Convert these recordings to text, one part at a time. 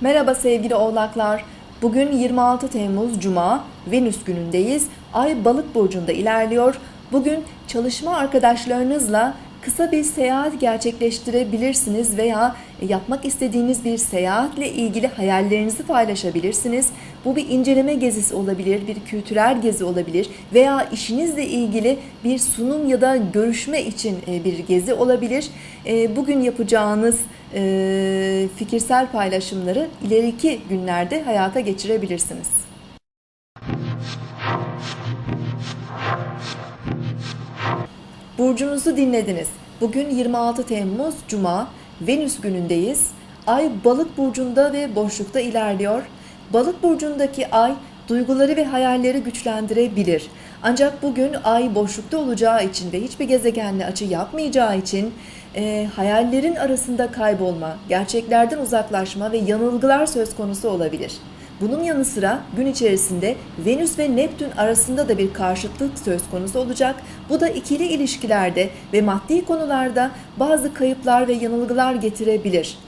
Merhaba sevgili oğlaklar. Bugün 26 Temmuz Cuma, Venüs günündeyiz. Ay balık burcunda ilerliyor. Bugün çalışma arkadaşlarınızla kısa bir seyahat gerçekleştirebilirsiniz veya yapmak istediğiniz bir seyahatle ilgili hayallerinizi paylaşabilirsiniz. Bu bir inceleme gezisi olabilir, bir kültürel gezi olabilir veya işinizle ilgili bir sunum ya da görüşme için e, bir gezi olabilir. E, Bugün yapacağınız e, fikirsel paylaşımları ileriki günlerde hayata geçirebilirsiniz. Burcunuzu dinlediniz. Bugün 26 Temmuz Cuma, Venüs günündeyiz. Ay balık burcunda ve boşlukta ilerliyor. Balık burcundaki ay duyguları ve hayalleri güçlendirebilir. Ancak bugün ay boşlukta olacağı için ve hiçbir gezegenle açı yapmayacağı için e, hayallerin arasında kaybolma, gerçeklerden uzaklaşma ve yanılgılar söz konusu olabilir. Bunun yanı sıra gün içerisinde Venüs ve Neptün arasında da bir karşıtlık söz konusu olacak. Bu da ikili ilişkilerde ve maddi konularda bazı kayıplar ve yanılgılar getirebilir.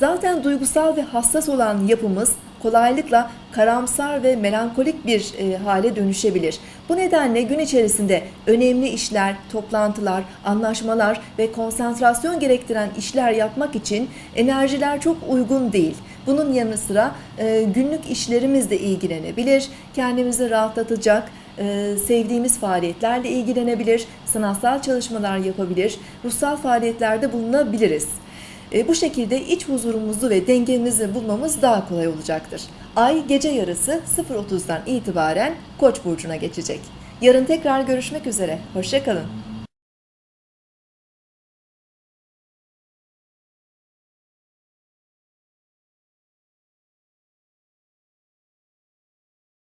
Zaten duygusal ve hassas olan yapımız kolaylıkla karamsar ve melankolik bir e, hale dönüşebilir. Bu nedenle gün içerisinde önemli işler, toplantılar, anlaşmalar ve konsantrasyon gerektiren işler yapmak için enerjiler çok uygun değil. Bunun yanı sıra e, günlük işlerimizle ilgilenebilir, kendimizi rahatlatacak, e, sevdiğimiz faaliyetlerle ilgilenebilir, sanatsal çalışmalar yapabilir, ruhsal faaliyetlerde bulunabiliriz. E, bu şekilde iç huzurumuzu ve dengemizi bulmamız daha kolay olacaktır. Ay gece yarısı 0.30'dan itibaren Koç burcuna geçecek. Yarın tekrar görüşmek üzere. Hoşçakalın.